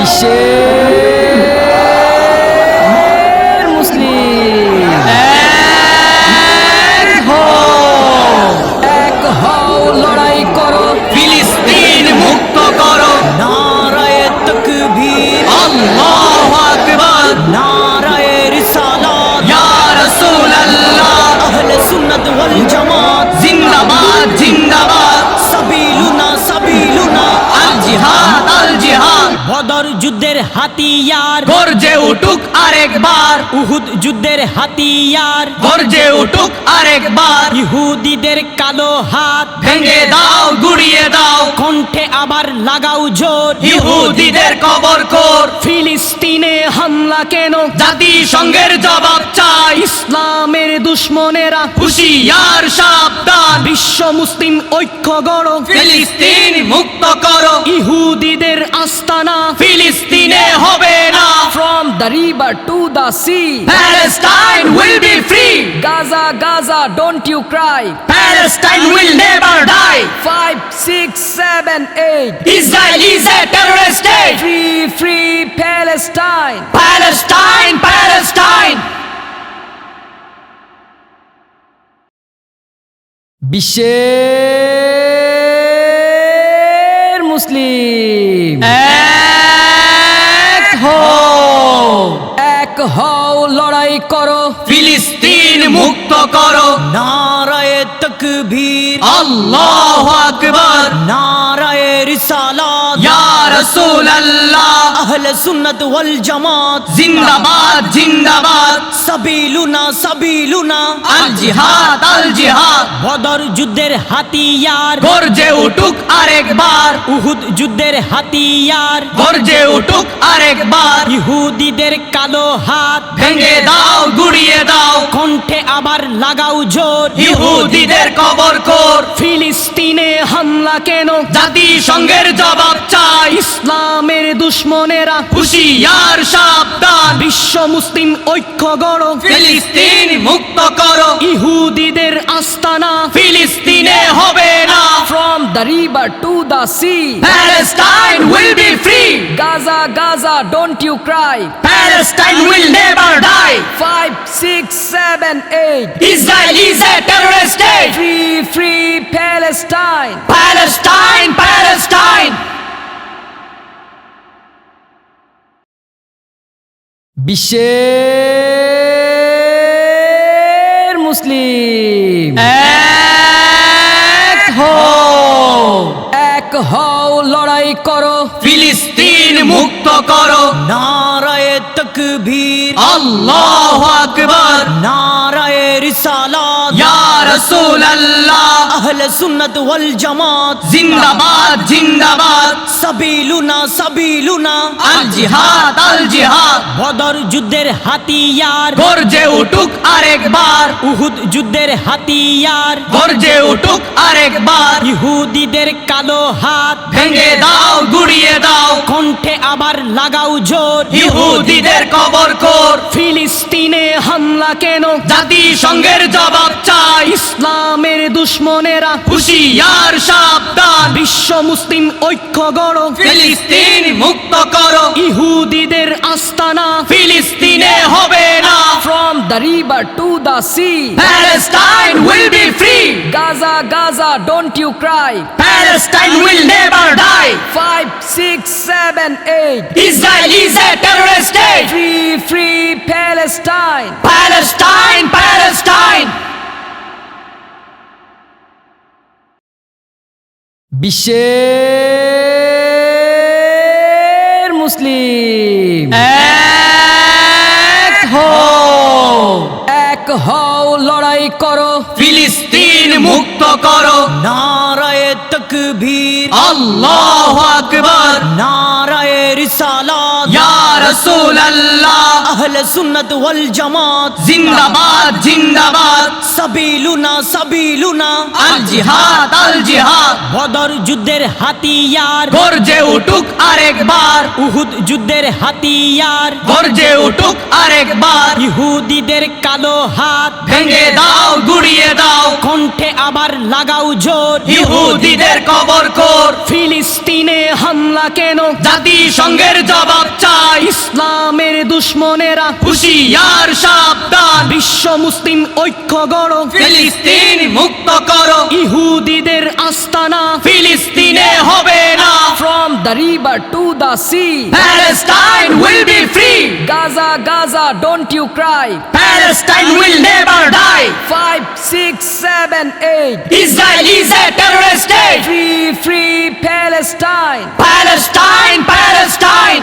বিশ্বের হাতিয়ার। গর্জে উঠুক আরেকবার। উহুদ যুদ্ধের হাতিয়ার। গর্জে উঠুক আরেকবার। ইহুদিদের কালো হাত। ভেঙে দাও গুড়িয়ে দাও। কণ্ঠে আবার লাগাও জোর। ইহুদিদের কবর কর। ফিলিস্তিনে হামলা কেন? জাতিসংঘের জবাব চাই। ইসলামের দুশ্মনেরা হুশিয়ার সাবধান। বিশ্ব মুসলিম ঐক্য গড়। ফিলিস্তিন মুক্ত করো। ইহুদিদের আস্তানা। ফিলিস্তিনে হবে না from the river to the sea Palestine will be free Gaza Gaza don't you cry Palestine will never die five six seven eight Israel is a terrorist state free free Palestine Palestine Palestine বিশ্বের মুসলিম হও লড়াই করো। ফিলিস্তিন মুক্ত করো। নারায়ে তকবীর। আল্লাহ আকবার। নারায় রিসালা ইয়া রাসূলুল্লাহ। আহলে সুন্নাত ওয়াল জামাত। জিন্দাবাদ জিন্দাবাদ। সাবিলুনা সাবিলুনা। আল জিহাদ আল জিহাদ। বদর যুদ্ধের হাতিয়ার। গর্জে উঠুক আরেকবার। উহুদ যুদ্ধের হাতিয়ার। গর্জে উঠুক আরেকবার। ইহুদিদের কালো হাত। ভেঙে দাও গুড়িয়ে দাও। কণ্ঠে আবার লাগাও জোর। ইহুদিদের কবর কর। ফিলিস্তিনে হামলা কেন? জাতিসংঘের জবাব চাই। ইসলামের দুশ্মনেরা হুশিয়ার সাবধান। বিশ্ব মুসলিম ঐক্য গড়। ফিলিস্তিন মুক্ত করো। ইহুদিদের আস্তানা। ফিলিস্তিনে হবে না। From the river to the sea Palestine will be free Gaza Gaza don't you cry Palestine will never die five six seven eight Israel is a terrorist state free free Palestine Palestine Palestine বিশ্বের মুসলিম। এক হও। এক হও লড়াই করো। ফিলিস্তিন মুক্ত করো। নারায় তকবীর। আল্লাহু আকবার। নারায় রিসালাত ইয়া রাসূলুল্লাহ। আহলে সুন্নাত ওয়াল জামাত। জিন্দাবাদ জিন্দাবাদ। সাবিলুনা সাবিলুনা। আল জিহাদ আল জিহাদ। বদর যুদ্ধের হাতিয়ার। গর্জে উঠুক আরেকবার। উহুদ যুদ্ধের হাতিয়ার। গর্জে উঠুক আরেকবার। ইহুদিদের কালো হাত। ভেঙে দাও গুড়িয়ে দাও। কণ্ঠে আবার লাগাও জোর। ইহুদিদের কবর কর। ফিলিস্তিনে হামলা কেন? জাতিসংঘের জবাব চাই। ইসলামের দুশ্মনেরা খুশি হুশিয়ার সাবধান। বিশ্ব মুসলিম ঐক্য গড়। ফিলিস্তিন মুক্ত করো। ইহুদিদের from the river to the sea Palestine will be free Gaza Gaza don't you cry Palestine will never die five six seven eight Israel is a terrorist state free free Palestine Palestine Palestine বিশ্বের লড়াই করো। ফিলিস্তিন মুক্ত করো। নারায় তকবীর। আল্লাহ আকবার। নারায় রিসালাত। ইয়া রাসূলুল্লাহ। আহলে সুন্নাত ওয়াল জামাত। জিন্দাবাদ জিন্দাবাদ। সাবিলুনা সাবিলুনা। আল জিহাদ আল জিহাদ। বদর যুদ্ধের হাতিয়ার। গর্জে উঠুক আরেকবার। উহুদ যুদ্ধের হাতিয়ার। গর্জে উঠুক আরেকবার। ইহুদিদের কালো হাত। ভেঙে দাও গুড়িয়ে দাও। কণ্ঠে আবার লাগাও জোর। ইহুদিদের কবর কর। ফিলিস্তিনে হামলা কেন? জাতিসংঘের জবাব চাই। ইসলামের দুশ্মনেরা হুশিয়ার সাবধান। বিশ্ব মুসলিম ঐক্য গড়। ফিলিস্তিন মুক্ত করো। ইহুদিদের আস্তানা। ফিলিস্তিনে হবে না। From the river to the sea Palestine will be free Gaza Gaza don't you cry Palestine will never die five six seven eight Israel is a terrorist state free free Palestine Palestine Palestine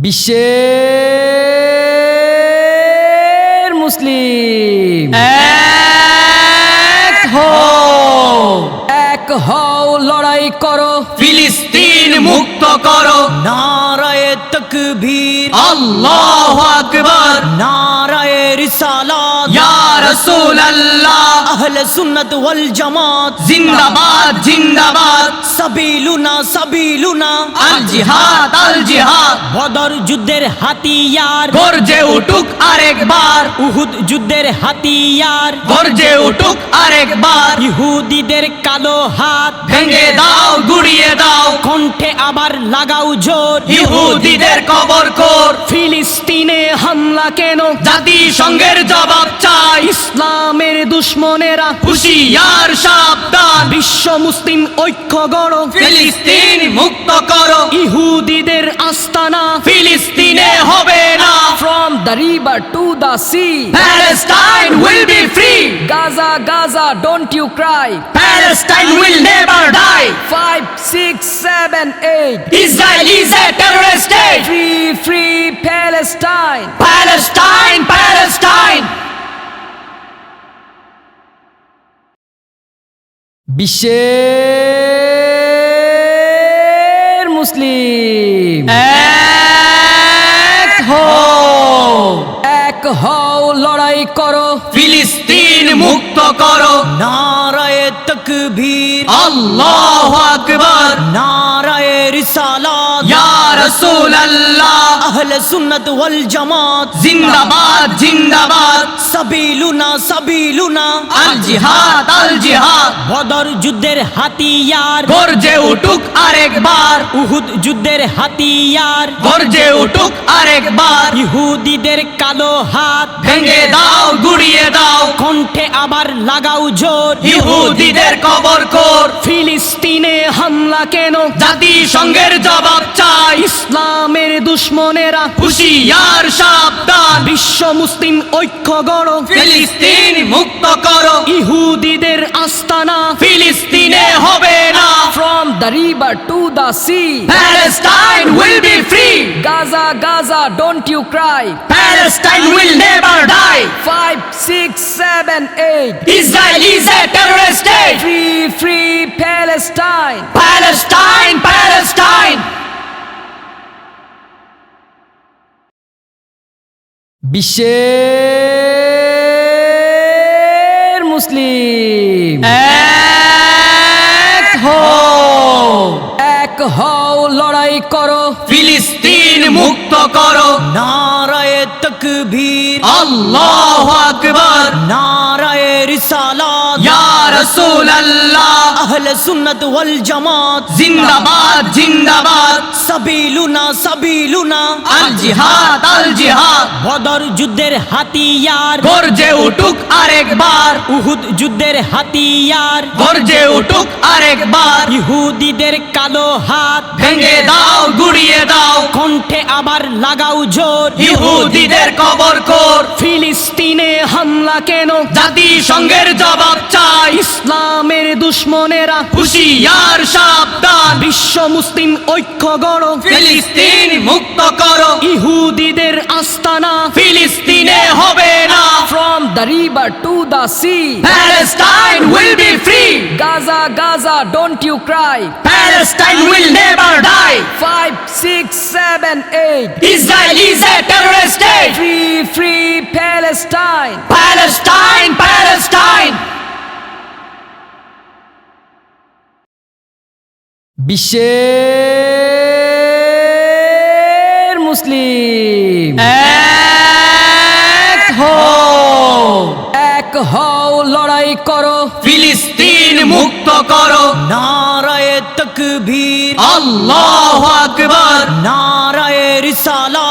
বিশ্বের মুসলিম। এক হও। এক হও লড়াই করো। ফিলিস্তিন মুক্ত করো। নারায়ে তকবীর। আল্লাহু আকবার। নারায়ে রিসালাত। ইয়া রাসূলুল্লাহ। আহলে সুন্নাত ওয়াল জামাত। জিন্দাবাদ জিন্দাবাদ। সাবিলুনা সাবিলুনা। আল জিহাদ আল জিহাদ। বদর যুদ্ধের হাতিয়ার। গর্জে উঠুক আরেকবার। উহুদ যুদ্ধের হাতিয়ার। গর্জে উঠুক আরেকবার। ইহুদিদের কালো হাত। ভেঙে দাও গুড়িয়ে দাও। কণ্ঠে আবার লাগাও জোর। ইহুদিদের কবর কর। ফিলিস্তিনে হামলা কেন? জাতিসংঘের জবাব চাই। ইসলামের দুশ্মনেরা হুশিয়ার সাবধান। বিশ্ব মুসলিম ঐক্য গড়। ফিলিস্তিন মুক্ত করো। ইহুদিদের আস্তানা। ফিলিস্তিনে হবে না। From the river to the sea Palestine will be free Gaza Gaza don't you cry Palestine will never die five six seven eight Israel is a terrorist বিশ্বের মুসলিম এক হও এক হও লড়াই করো। ফিলিস্তিন মুক্ত করো। নারায়ে তকবীর। আল্লাহু আকবার। নারায়ে রিসালাত। ইয়া রাসূলুল্লাহ। আহলে সুন্নাত ওয়াল জামাত। জিন্দাবাদ জিন্দাবাদ। সাবিলুনা সাবিলুনা। আল জিহাদ আল জিহাদ। বদর যুদ্ধের হাতিয়ার। গর্জে উঠুক আরেকবার। উহুদ যুদ্ধের হাতিয়ার। গর্জে উঠুক আরেকবার। ইহুদিদের কালো হাত। ভেঙে দাও গুড়িয়ে দাও। কণ্ঠে আবার লাগাও জোর। ইহুদিদের কবর কর। ফিলিস্তিনে হামলা কেন? জাতিসংঘের জবাব চাই। ইসলামের দুশ্মনেরা হুশিয়ার সাবধান। বিশ্ব মুসলিম ঐক্য গড়। ফিলিস্তিন মুক্ত করো। ইহুদিদের আস্তানা। ফিলিস্তিনে হবে না। from the river to the sea Palestine will be free Gaza Gaza don't you cry Palestine will never die five six seven eight Israel is a terrorist state free free Palestine Palestine Palestine বিশ্বের এক হও লড়াই করো। ফিলিস্তিন মুক্ত করো। নারায়ে তকবীর। আল্লাহু আকবার। নারায়ে রিসালাত। ইয়া রাসূলুল্লাহ আহলে সুন্নাত ওয়াল জামাত। জিন্দাবাদ জিন্দাবাদ। সাবিলুনা সাবিলুনা। আল জিহাদ আল জিহাদ। বদর যুদ্ধের হাতিয়ার। গর্জে উঠুক আরেকবার। উহুদ যুদ্ধের হাতিয়ার। গর্জে উঠুক আরেকবার। ইহুদিদের কালো হাত। ভেঙে দাও গুড়িয়ে দাও। কণ্ঠে আবার লাগাও জোর। ইহুদিদের কবর কর। ফিলিস্তিনে হামলা কেন? জাতিসংঘের জবাব চাই। দুশ্মনেরা হুশিয়ার সাবধান। বিশ্ব মুসলিম ঐক্য গড়। ফিলিস্তিন মুক্ত করো। ইহুদিদের আস্তানা। ফিলিস্তিনে হবে না। From the river to the sea. Palestine will be free Gaza Gaza don't you cry. Palestine will never die Five, six, seven, eight. Israel is a terrorist state Free, free Palestine. Palestine Palestine বিশ্বের মুসলিম। এক হও। এক হও লড়াই করো। ফিলিস্তিন মুক্ত করো। নারায় তকবীর। আল্লাহ আকবার। নারায় রিসালাত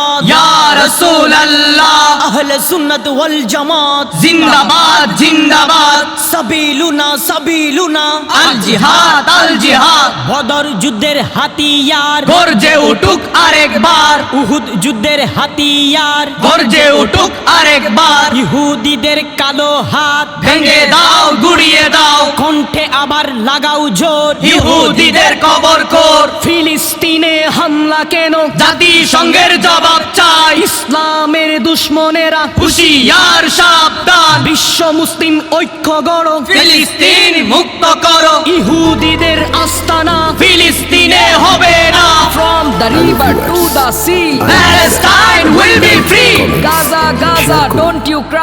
ইয়া রাসূলুল্লাহ। আহলে সুন্নাত ওয়াল জামাত। জিন্দাবাদ জিন্দাবাদ। সাবিলুনা সাবিলুনা। আল জিহাদ আল জিহাদ। বদর যুদ্ধের হাতিয়ার। গর্জে উঠুক আরেকবার। উহুদ যুদ্ধের হাতিয়ার। গর্জে উঠুক আরেকবার। ইহুদিদের কালো হাত। ভেঙে দাও গুড়িয়ে দাও। কণ্ঠে আবার লাগাও জোর। ইহুদিদের কবর কর। ফিলিস্তিনে হামলা কেন? জাতিসংঘের জবাব চাই। ইসলামের দুশ্মনেরা হুশিয়ার সাবধান। বিশ্ব মুসলিম ঐক্য গড়। ফিলিস্তিন মুক্ত করো। ইহুদিদের আস্তানা। ফিলিস্তিনে হবে না। From the river to the sea Palestine will be free Gaza Gaza don't you cry.